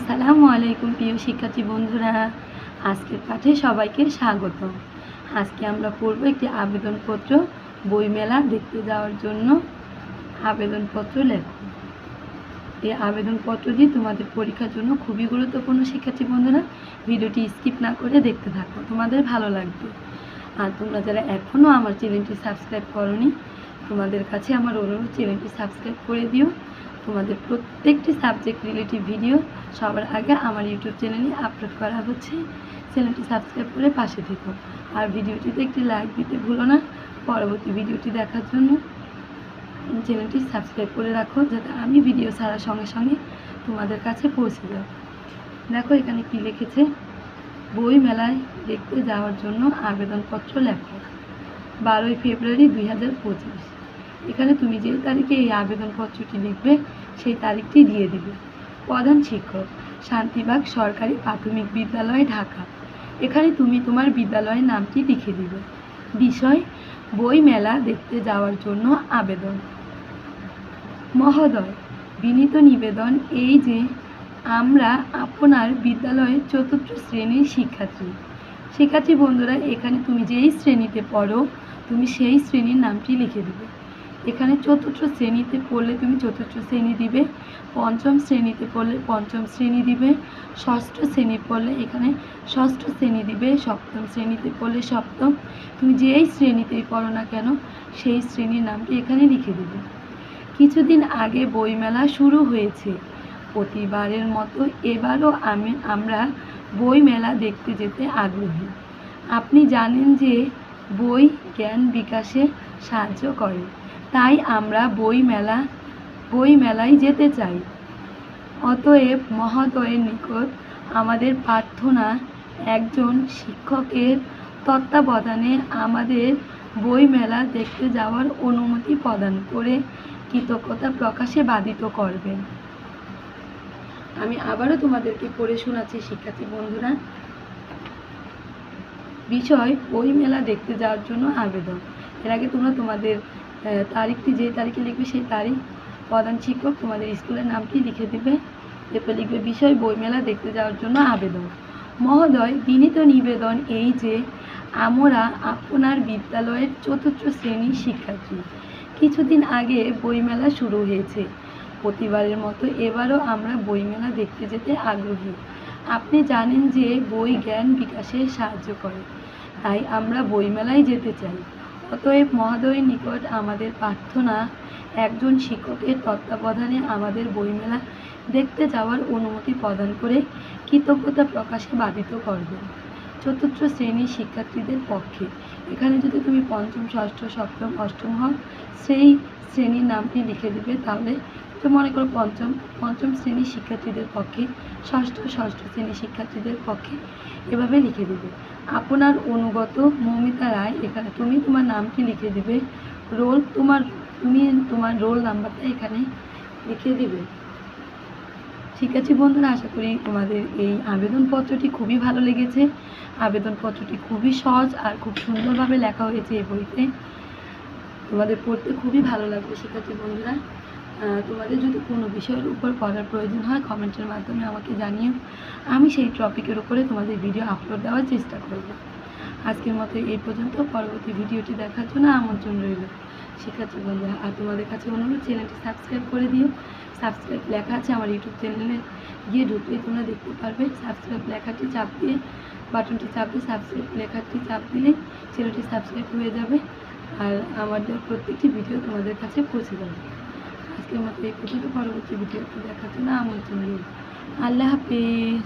আসসালামু আলাইকুম প্রিয় শিক্ষার্থী বন্ধুরা। আজকের পাঠে সবাইকে স্বাগত। আজকে আমরা পড়ব একটি আবেদনপত্র বইমেলা দেখতে যাওয়ার জন্য আবেদনপত্র লেখো। এই আবেদনপত্রটি তোমাদের পরীক্ষার জন্য খুবই গুরুত্বপূর্ণ শিক্ষার্থী বন্ধুরা, ভিডিওটি স্কিপ না করে দেখতে থাকো, তোমাদের ভালো লাগবে। আর তোমরা যারা এখনও আমার চ্যানেলটি সাবস্ক্রাইব করনি, তোমাদের কাছে আমার অনুরোধ, চ্যানেলটি সাবস্ক্রাইব করে দিও। তোমাদের প্রত্যেকটি সাবজেক্ট রিলেটিভ ভিডিও সবার আগে আমার ইউটিউব চ্যানেলে আপলোড করা হচ্ছে। চ্যানেলটি সাবস্ক্রাইব করে পাশে থেকো। আর ভিডিওটিতে একটি লাইক দিতে ভুলো না। পরবর্তী ভিডিওটি দেখার জন্য চ্যানেলটি সাবস্ক্রাইব করে রাখো, যাতে আমি ভিডিও ছাড়ার সঙ্গে সঙ্গে তোমাদের কাছে পৌঁছে যাও। দেখো এখানে কি লিখেছে? বই মেলায় দেখতে যাওয়ার জন্য আবেদনপত্র লেখো। বারোই ফেব্রুয়ারি দুই হাজার পঁচিশ। এখানে তুমি যে তারিখে এই আবেদনপত্রটি লিখবে, সেই তারিখটি দিয়ে দিবে। প্রধান শিক্ষক, শান্তিবাগ সরকারি প্রাথমিক বিদ্যালয়, ঢাকা। এখানে তুমি তোমার বিদ্যালয়ের নামটি লিখে দিবে। বিষয় বই মেলা দেখতে যাওয়ার জন্য আবেদন। মহোদয়, বিনীত নিবেদন এই যে আমরা আপনার বিদ্যালয়ের চতুর্থ শ্রেণির শিক্ষার্থী। শিক্ষার্থী বন্ধুরা, এখানে তুমি যেই শ্রেণীতে পড়ো, তুমি সেই শ্রেণির নামটি লিখে দিবে। এখানে চতুর্থ শ্রেণীতে পড়লে তুমি চতুর্থ শ্রেণি দিবে, পঞ্চম শ্রেণীতে পড়লে পঞ্চম শ্রেণি দিবে, ষষ্ঠ শ্রেণি পড়লে এখানে ষষ্ঠ শ্রেণি দিবে, সপ্তম শ্রেণীতে পড়লে সপ্তম। তুমি যেই শ্রেণীতেই পড়ো না কেন, সেই শ্রেণির নামটি এখানে লিখে দেবে। কিছুদিন আগে বইমেলা শুরু হয়েছে। প্রতিবারের মতো এবারও আমি, আমরা বইমেলা দেখতে যেতে আগ্রহী। আপনি জানেন যে বই জ্ঞান বিকাশে সাহায্য করে। তাই আমরা বই মেলা বই মেলায় যেতে চাই। অতএব মহোদয়ের নিকট আমাদের প্রার্থনা, একজন শিক্ষকের তত্ত্বাবধানে আমাদের বই মেলা দেখতে যাওয়ার অনুমতি প্রদান করে কৃতজ্ঞতা প্রকাশে বাধিত করবেন। আমি আবারও তোমাদেরকে পড়ে শোনাচ্ছি, শিক্ষার্থী বন্ধুরা। বিষয় বই মেলা দেখতে যাওয়ার জন্য আবেদন। এর আগে তোমরা তোমাদের তারিখটি যে তারিখে লিখবে সেই তারিখ প্রধান শিক্ষক তোমাদের স্কুলের নামটি লিখে দেবে। এরপর লিখবে বিষয় বইমেলা দেখতে যাওয়ার জন্য আবেদন। মহোদয়, বিনীত নিবেদন এই যে আমরা আপনার বিদ্যালয়ের চতুর্থ শ্রেণির শিক্ষার্থী। কিছুদিন আগে বইমেলা শুরু হয়েছে। প্রতিবারের মতো এবারও আমরা বইমেলা দেখতে যেতে আগ্রহী। আপনি জানেন যে বই জ্ঞান বিকাশে সাহায্য করে, তাই আমরা বইমেলায় যেতে চাই। অতএব মহোদয়ের নিকট আমাদের প্রার্থনা, একজন শিক্ষকের তত্ত্বাবধানে আমাদের বইমেলা দেখতে যাওয়ার অনুমতি প্রদান করে কৃতজ্ঞতা প্রকাশে বাধিত করবেন চতুর্থ শ্রেণির শিক্ষার্থীদের পক্ষে। এখানে যদি তুমি পঞ্চম, ষষ্ঠ, সপ্তম, অষ্টম হও, সেই শ্রেণির নামটি লিখে দিবে, তাহলে তো মনে করো পঞ্চম পঞ্চম শ্রেণির শিক্ষার্থীদের পক্ষে, ষষ্ঠ ষষ্ঠ শ্রেণির শিক্ষার্থীদের পক্ষে এভাবে লিখে দিবে। আপনার অনুগত মৌমিতা রায়, এখানে তুমি তোমার নামটি লিখে দিবে। রোল তোমার, তুমি তোমার রোল নাম্বারটা এখানে লিখে দিবে। ঠিক আছে বন্ধুরা, আশা করি তোমাদের এই আবেদনপত্রটি খুবই ভালো লেগেছে। আবেদনপত্রটি খুবই সহজ আর খুব সুন্দরভাবে লেখা হয়েছে এই বইতে। তোমাদের পড়তে খুবই ভালো লাগবে, শিক্ষার্থী বন্ধুরা। তোমাদের যদি কোনো বিষয়ের উপর পড়ার প্রয়োজন হয়, কমেন্টের মাধ্যমে আমাকে জানিও। আমি সেই টপিকের উপরে তোমাদের ভিডিও আপলোড দেওয়ার চেষ্টা করব। আজকের মতো এই পর্যন্ত। পরবর্তী ভিডিওটি দেখার জন্য আমন্ত্রণ রইল। শিক্ষার্থী বন্ধুরা, আর তোমাদের কাছে অনুরোধ, চ্যানেলটি সাবস্ক্রাইব করে দিও। সাবস্ক্রাইব লেখা আছে আমার ইউটিউব চ্যানেলে গিয়ে ঢুকলে তোমরা দেখতে পারবে। সাবস্ক্রাইব লেখাটি চাপ দিয়ে, বাটনটি চাপ দিয়ে সাবস্ক্রাইব লেখাটি চাপ দিলে চ্যানেলটি সাবস্ক্রাইব হয়ে যাবে। আর আমাদের প্রত্যেকটি ভিডিও তোমাদের কাছে পৌঁছে যাবে। আজকের মতো এই পর্যন্ত। পরবর্তী ভিডিওটি দেখার জন্য আমন্ত্রণ রইল। আল্লাহ হাফিজ।